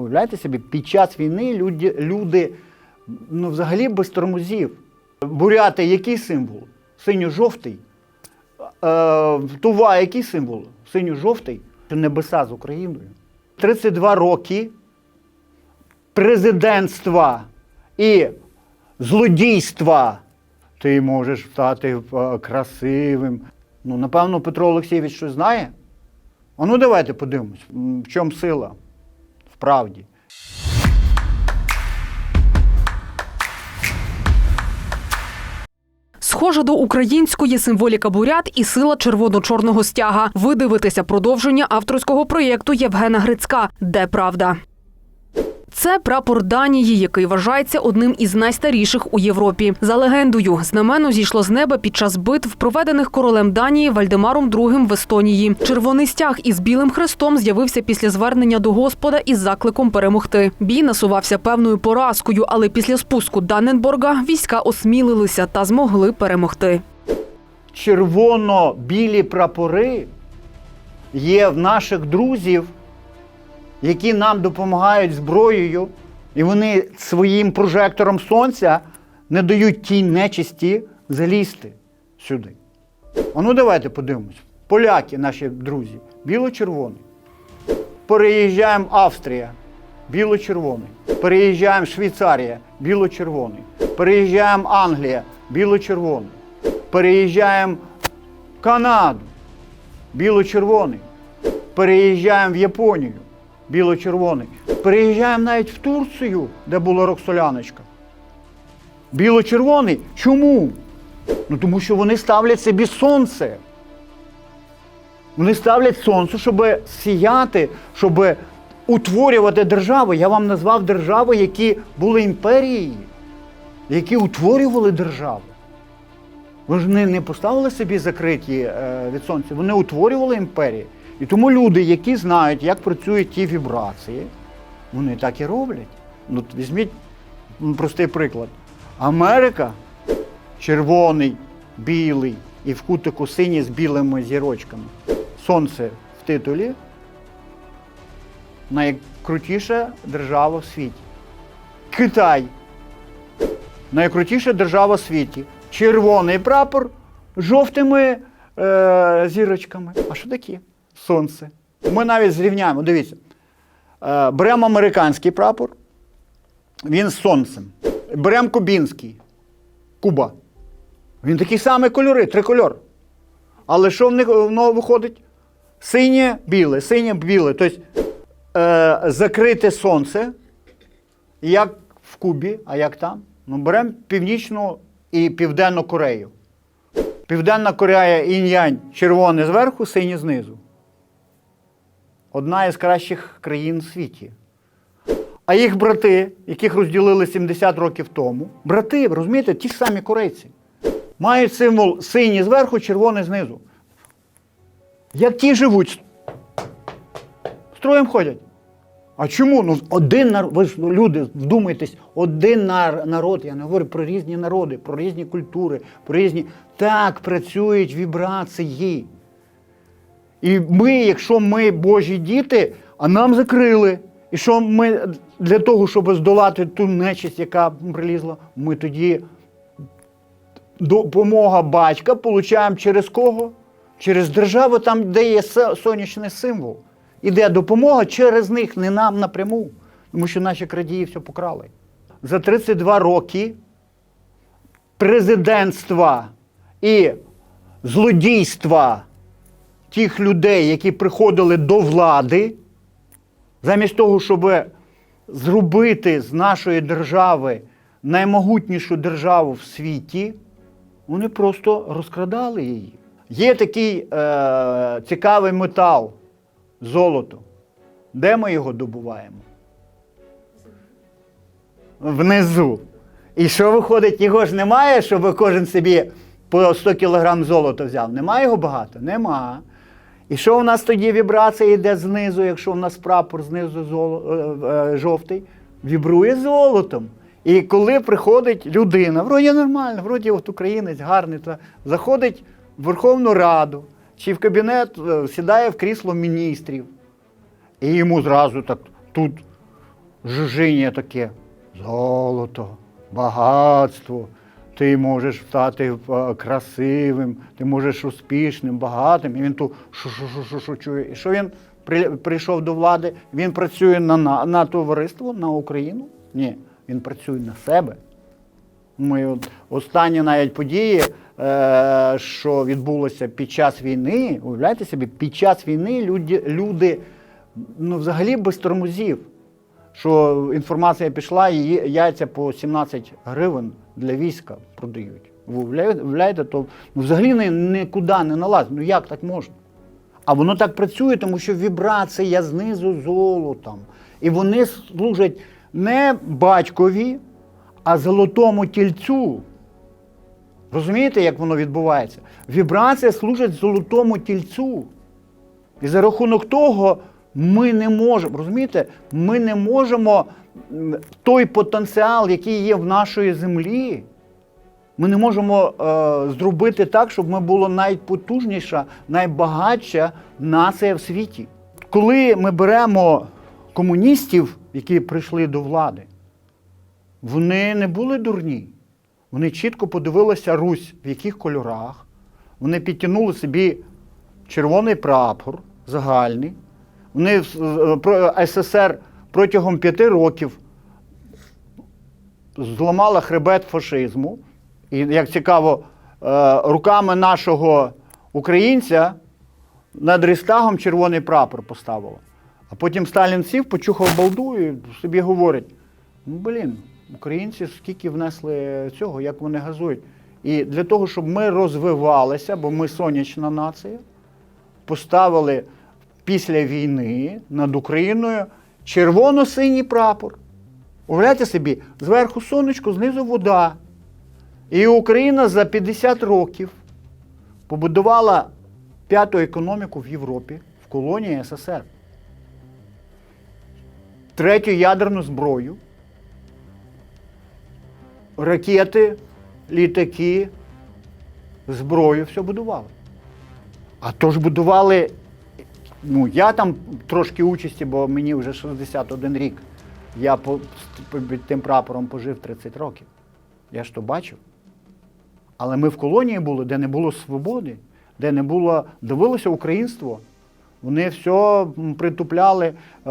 Уявляєте собі, під час війни люди, люди ну, взагалі без тормозів. Буряти який символ? Синьо-жовтий. Е, Тува який символ? Синьо-жовтий. Небеса з Україною. 32 роки президентства і злодійства. Ти можеш стати е, красивим. Ну, напевно, Петро Олексійович щось знає. А ну давайте подивимось, в чому сила правді. Схожа до української символіка бурят і сила червоно-чорного стяга. Ви дивитеся продовження авторського проєкту Євгена Грицька Де правда? Це прапор Данії, який вважається одним із найстаріших у Європі. За легендою, знамено зійшло з неба під час битв, проведених королем Данії Вальдемаром II в Естонії. Червоний стяг із білим хрестом з'явився після звернення до Господа із закликом перемогти. Бій насувався певною поразкою, але після спуску Данненборга війська осмілилися та змогли перемогти. червоно-білі прапори є в наших друзів, які нам допомагають зброєю, і вони своїм прожектором сонця не дають тій нечисті залізти сюди. А ну давайте подивимось. Поляки, наші друзі, біло-червоний. Переїжджаємо Австрія, біло-червоний. Переїжджаємо Швейцарія, біло-червоний. Переїжджаємо Англія, біло-червоний. Переїжджаємо Канаду, біло-червоний. Переїжджаємо в Японію, біло-червоний. Переїжджаємо навіть в Турцію, де була Роксоляночка. Біло-червоний. Чому? Ну тому що вони ставлять собі сонце. Вони ставлять сонце, щоб сіяти, щоб утворювати держави. Я вам назвав держави, які були імперією, які утворювали державу. Вони не поставили собі закриті е, від сонця, вони утворювали імперії. І тому люди, які знають, як працюють ті вібрації, вони так і роблять. Ну, візьміть простий приклад. Америка червоний, білий і в кутику синій з білими зірочками. Сонце в титулі найкрутіша держава в світі. Китай найкрутіша держава в світі. Червоний прапор жовтими е, зірочками. А що таке? Сонце. Ми навіть зрівняємо, дивіться. Е, беремо американський прапор, він з сонцем. Беремо кубінський, Куба. Він такі самі кольори, трикольор. Але що в них воно виходить? Синє, біле, синє, біле. Тобто е, закрите сонце, як в Кубі, а як там? Ну, беремо Північну і Південну Корею. Південна Корея інь-янь червоне зверху, синє знизу. Одна із кращих країн у світі. А їх брати, яких розділили 70 років тому, брати, розумієте, ті ж самі корейці, мають символ синій зверху, червоний знизу. Як ті живуть, строєм ходять. А чому? Ну, один народ, ви ж ну, люди, вдумайтесь, один нар- народ, я не говорю про різні народи, про різні культури, про різні. Так працюють вібрації. І ми, якщо ми Божі діти, а нам закрили. І що ми для того, щоб здолати ту нечисть, яка прилізла, ми тоді допомога батька получаємо через кого? Через державу, там, де є сонячний символ. Іде допомога через них, не нам напряму. Тому що наші крадії все покрали. За 32 роки президентства і злодійства тих людей, які приходили до влади, замість того, щоб зробити з нашої держави наймогутнішу державу в світі, вони просто розкрадали її. Є такий е, цікавий метал золото. Де ми його добуваємо? Внизу. І що виходить, його ж немає, щоб кожен собі по 100 кг золота взяв. Немає його багато? Нема. І що у нас тоді вібрація йде знизу, якщо у нас прапор знизу золо, е, е, жовтий, вібрує золотом. І коли приходить людина, вроді нормально, вроді от українець гарний, та заходить в Верховну Раду чи в кабінет, е, сідає в крісло міністрів. І йому зразу так тут жужжіння таке. Золото, багатство. Ти можеш стати е, красивим, ти можеш успішним, багатим. І він ту шу-шу-шу-шу чує. І що він прийшов до влади? Він працює на, на, на товариство, на Україну? Ні, він працює на себе. Ми от останні навіть події, е, що відбулося під час війни, уявляєте собі, під час війни люди, люди ну, взагалі без тормозів. Що інформація пішла, і яйця по 17 гривень для війська продають. Ви уявляєте, то ну, взагалі ні- нікуди не налазить. Ну як так можна? А воно так працює, тому що вібрація знизу золотом. І вони служать не батькові, а золотому тільцю. Розумієте, як воно відбувається? Вібрація служить золотому тільцю. І за рахунок того ми не можемо, розумієте, ми не можемо той потенціал, який є в нашої землі, ми не можемо е, зробити так, щоб ми була найпотужніша, найбагатша нація в світі. Коли ми беремо комуністів, які прийшли до влади, вони не були дурні. Вони чітко подивилися Русь, в яких кольорах. Вони підтягнули собі червоний прапор загальний. Вони про- СССР протягом п'яти років зламала хребет фашизму. І, як цікаво, е, руками нашого українця над Рейстагом червоний прапор поставила. А потім Сталін сів, почухав балду і собі говорить: ну, блін, українці скільки внесли цього, як вони газують. І для того, щоб ми розвивалися, бо ми сонячна нація, поставили після війни над Україною червоно-синій прапор. Уявляєте собі, зверху сонечко, знизу вода. І Україна за 50 років побудувала п'яту економіку в Європі в колонії СССР. Третю ядерну зброю, ракети, літаки, зброю, все будували. А то ж будували, ну я там трошки участі, бо мені вже 61 рік. Я по, під тим прапором пожив 30 років. Я ж то бачив. Але ми в колонії були, де не було свободи, де не було, дивилося українство. Вони все притупляли. Е,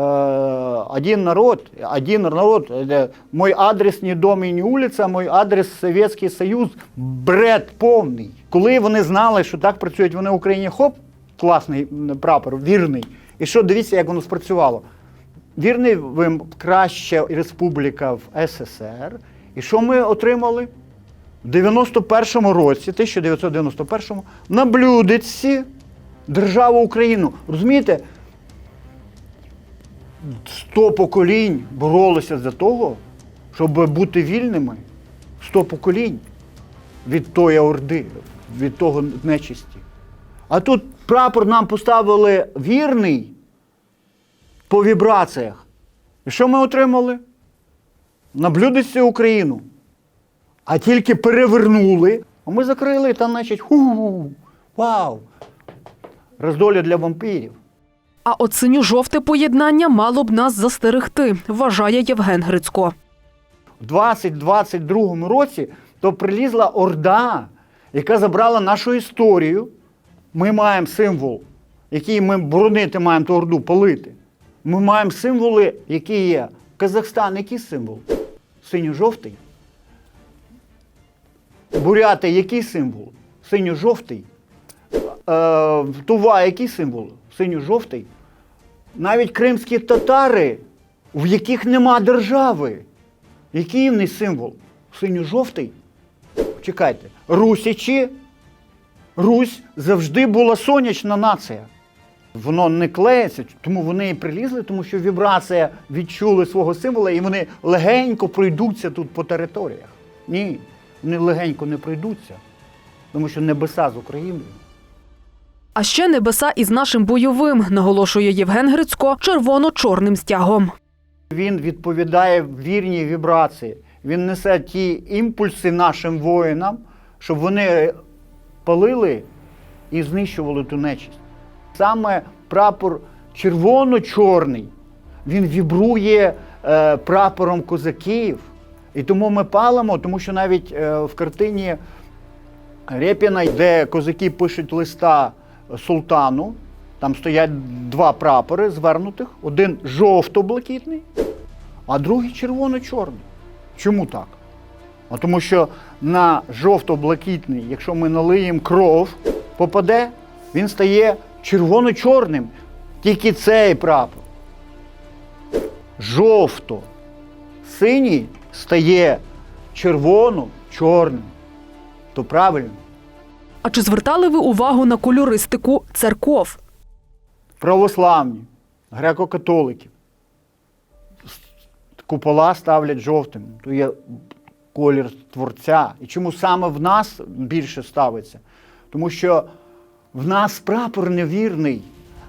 один народ, один народ, е, мой адрес не дом і не вулиця, мой адрес Совєтський Союз, бред повний. Коли вони знали, що так працюють вони в Україні, хоп, класний прапор, вірний. І що дивіться, як воно спрацювало. Вірний ви краща республіка в СССР. І що ми отримали? В 91-му році, 1991-му, на блюдечці державу Україну. Розумієте? Сто поколінь боролися за того, щоб бути вільними. Сто поколінь від тої орди, від того нечисті. А тут прапор нам поставили вірний по вібраціях. І що ми отримали? На блюдечці Україну. А тільки перевернули, а ми закрили, там, значить, ху, вау. Роздоля для вампірів. А от синьо-жовте поєднання мало б нас застерегти, вважає Євген Грицько. В 2022 році то прилізла орда, яка забрала нашу історію. Ми маємо символ, який ми боронити маємо ту орду, палити. Ми маємо символи, які є. Казахстан, який символ? Синьо-жовтий. Буряти, який символ? Синьо-жовтий. Е, Тува, який символ? Синьо-жовтий. Навіть кримські татари, в яких нема держави. Який в них символ? Синьо-жовтий? Чекайте, русичі. Русь завжди була сонячна нація. Воно не клеїться, тому вони і прилізли, тому що вібрація відчули свого символа, і вони легенько пройдуться тут по територіях. Ні, вони легенько не пройдуться, тому що небеса з Україною. А ще небеса із нашим бойовим, наголошує Євген Грицько червоно-чорним стягом. Він відповідає вірній вібрації. Він несе ті імпульси нашим воїнам, щоб вони палили і знищували ту нечисть. Саме прапор червоно-чорний, він вібрує е, прапором козаків. І тому ми палимо, тому що навіть е, в картині Рєпіна, де козаки пишуть листа султану, там стоять два прапори звернутих: один жовто-блакитний, а другий червоно-чорний. Чому так? А тому що на жовто-блакитний, якщо ми налиємо кров, попаде, він стає червоно-чорним. Тільки цей прапор. Жовто-синій стає червоно-чорним. То правильно. А чи звертали ви увагу на кольористику церков? Православні, греко-католики. Купола ставлять жовтим. То є колір творця. І чому саме в нас більше ставиться? Тому що в нас прапор невірний.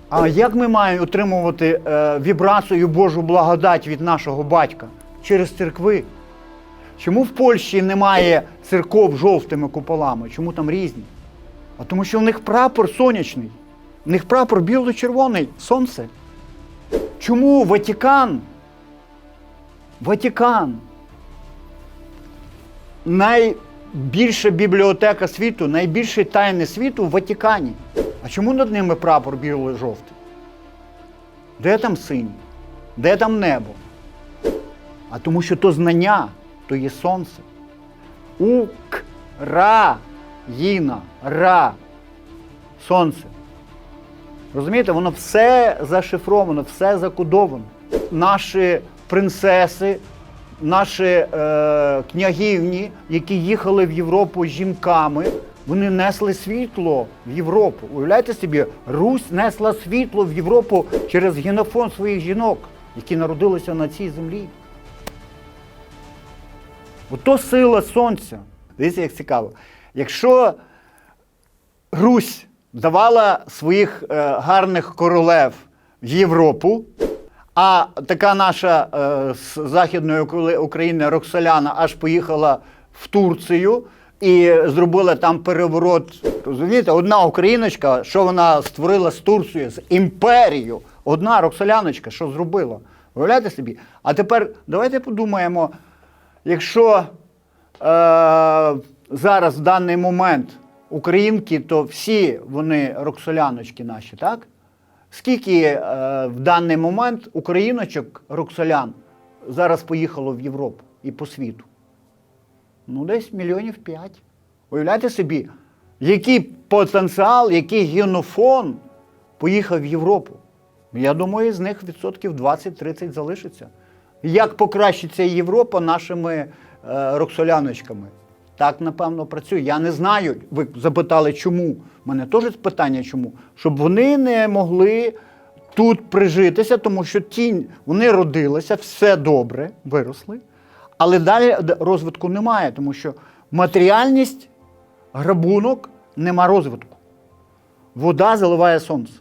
А як ми маємо отримувати е, вібрацію Божу благодать від нашого батька? Через церкви. Чому в Польщі немає церков жовтими куполами? Чому там різні? А тому що в них прапор сонячний. В них прапор біло-червоний, сонце. Чому Ватикан? Ватикан. Найбільша бібліотека світу, найбільші тайни світу в Ватикані. А чому над ними прапор біло-жовтий? Де там синій? Де там небо? А тому що то знання, то є сонце. Україна. Ра. Сонце. Розумієте, воно все зашифровано, все закодовано. Наші принцеси, наші е, княгівні, які їхали в Європу жінками, вони несли світло в Європу. Уявляєте собі, Русь несла світло в Європу через генофон своїх жінок, які народилися на цій землі. Ото сила сонця. Дивіться, як цікаво. Якщо Русь давала своїх е, гарних королев в Європу, а така наша е, з Західної України Роксоляна аж поїхала в Турцію і зробила там переворот. Розумієте, одна україночка, що вона створила з Турцією, з імперією. Одна Роксоляночка, що зробила. Уявляєте собі? А тепер давайте подумаємо, якщо е, зараз в даний момент українки, то всі вони роксоляночки наші, так? Скільки е, в даний момент україночок роксолян зараз поїхало в Європу і по світу? Ну, десь мільйонів п'ять. Уявляєте собі, який потенціал, який генофон поїхав в Європу. Я думаю, з них відсотків 20-30 залишиться. Як покращиться Європа нашими е, роксоляночками? Так, напевно, працює. Я не знаю. Ви запитали, чому. У мене теж питання, чому? Щоб вони не могли тут прижитися, тому що ті, вони родилися, все добре, виросли, але далі розвитку немає, тому що матеріальність, грабунок, нема розвитку. Вода заливає сонце.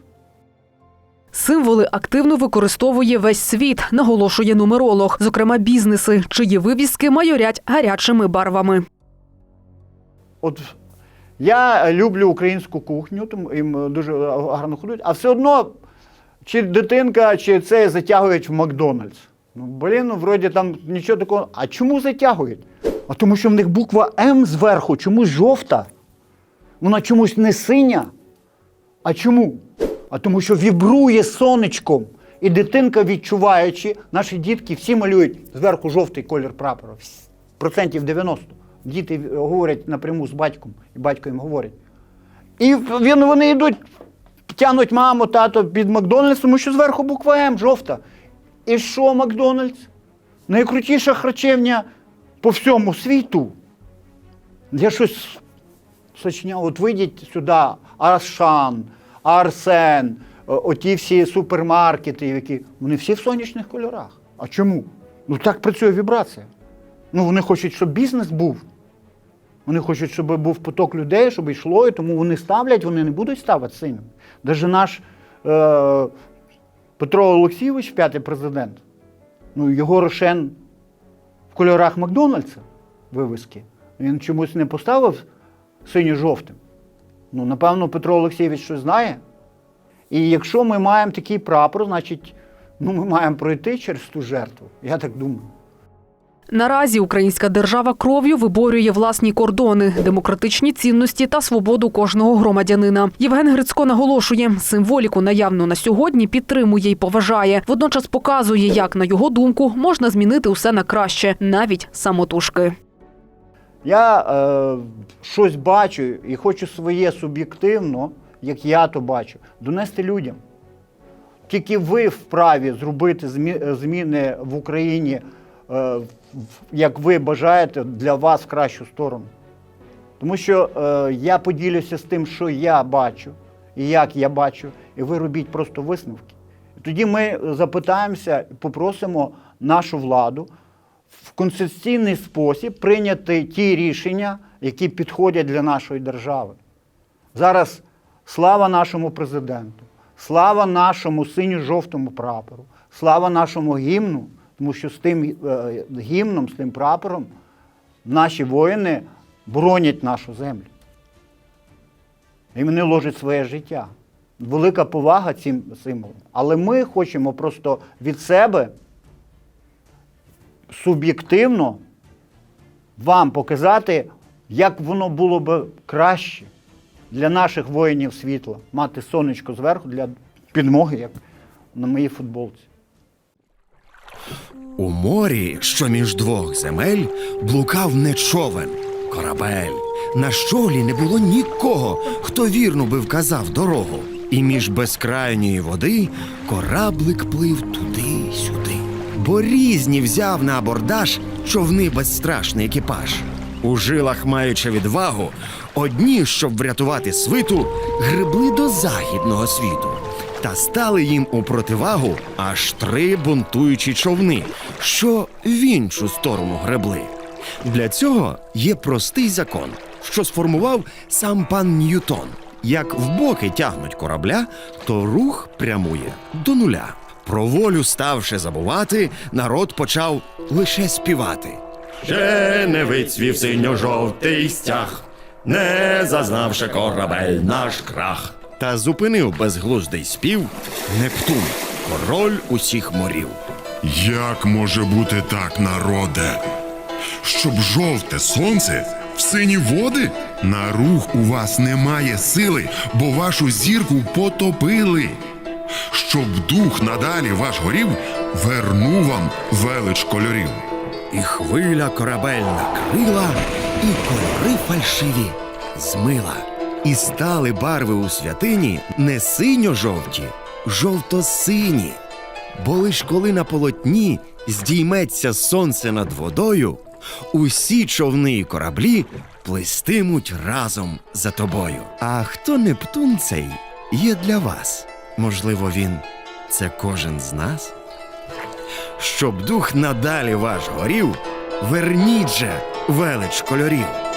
Символи активно використовує весь світ, наголошує нумеролог, зокрема бізнеси, чиї вивіски майорять гарячими барвами. От я люблю українську кухню, тому їм дуже гарно ходять, а все одно, чи дитинка, чи це затягують в Макдональдс. Ну, блін, ну вроді там нічого такого. А чому затягують? А тому що в них буква М зверху чомусь жовта. Вона чомусь не синя. А чому? А тому що вібрує сонечком. І дитинка, відчуваючи, наші дітки всі малюють зверху жовтий колір прапора. Процентів 90. Діти говорять напряму з батьком, і батько їм говорить. І він, вони йдуть, тянуть маму, тато під Макдональдс, тому що зверху буква М жовта. І що Макдональдс? Найкрутіша харчевня по всьому світу. Я щось сочиняв. От вийдіть сюди, Аршан, Арсен, оті всі супермаркети, які вони всі в сонячних кольорах. А чому? Ну так працює вібрація. Ну вони хочуть, щоб бізнес був. Вони хочуть, щоб був поток людей, щоб йшло, і тому вони ставлять, вони не будуть ставити синім. Даже наш е, Петро Олексійович, п'ятий президент, ну його рошен в кольорах Макдональдса вивіски. Він чомусь не поставив синьо-жовтим. Ну, напевно, Петро Олексійович щось знає. І якщо ми маємо такий прапор, значить Ну, ми маємо пройти через ту жертву. Я так думаю. Наразі українська держава кров'ю виборює власні кордони, демократичні цінності та свободу кожного громадянина. Євген Грицько наголошує, символіку наявну на сьогодні підтримує і поважає. Водночас показує, як на його думку можна змінити усе на краще, навіть самотужки. Я е, щось бачу і хочу своє суб'єктивно, як я то бачу, донести людям. Тільки ви вправі зробити зміни в Україні, як ви бажаєте, для вас в кращу сторону. Тому що е, я поділюся з тим, що я бачу і як я бачу, і ви робіть просто висновки. Тоді ми запитаємося попросимо нашу владу в конституційний спосіб прийняти ті рішення, які підходять для нашої держави. Зараз слава нашому президенту, слава нашому синьо-жовтому прапору, слава нашому гімну, тому що з тим е, гімном, з тим прапором наші воїни боронять нашу землю. І вони ложать своє життя. Велика повага цим символам. Але ми хочемо просто від себе суб'єктивно вам показати, як воно було б краще для наших воїнів світла мати сонечко зверху для підмоги, як на моїй футболці. У морі, що між двох земель, блукав не човен, корабель. На щолі не було нікого, хто вірно би вказав дорогу. І між безкрайньої води кораблик плив туди-сюди. Бо різні взяв на абордаж човни безстрашний екіпаж. У жилах маючи відвагу, одні, щоб врятувати свиту, гребли до західного світу. Та стали їм у противагу аж три бунтуючі човни, що в іншу сторону гребли. Для цього є простий закон, що сформував сам пан Ньютон. Як в боки тягнуть корабля, то рух прямує до нуля. Про волю ставши забувати, народ почав лише співати. Ще не вицвів синьо-жовтий стяг, не зазнавши корабель наш крах. Та зупинив безглуздий спів Нептун, король усіх морів. Як може бути так, народе? Щоб жовте сонце в сині води? На рух у вас немає сили, бо вашу зірку потопили. Щоб дух надалі ваш горів, верну вам велич кольорів. І хвиля корабель накрила, і кольори фальшиві змила. І стали барви у святині не синьо-жовті, жовто-сині. Бо лиш коли на полотні здійметься сонце над водою, усі човни і кораблі плистимуть разом за тобою. А хто Нептун цей є для вас? Можливо, він це кожен з нас? Щоб дух надалі ваш горів, верніть же велич кольорів.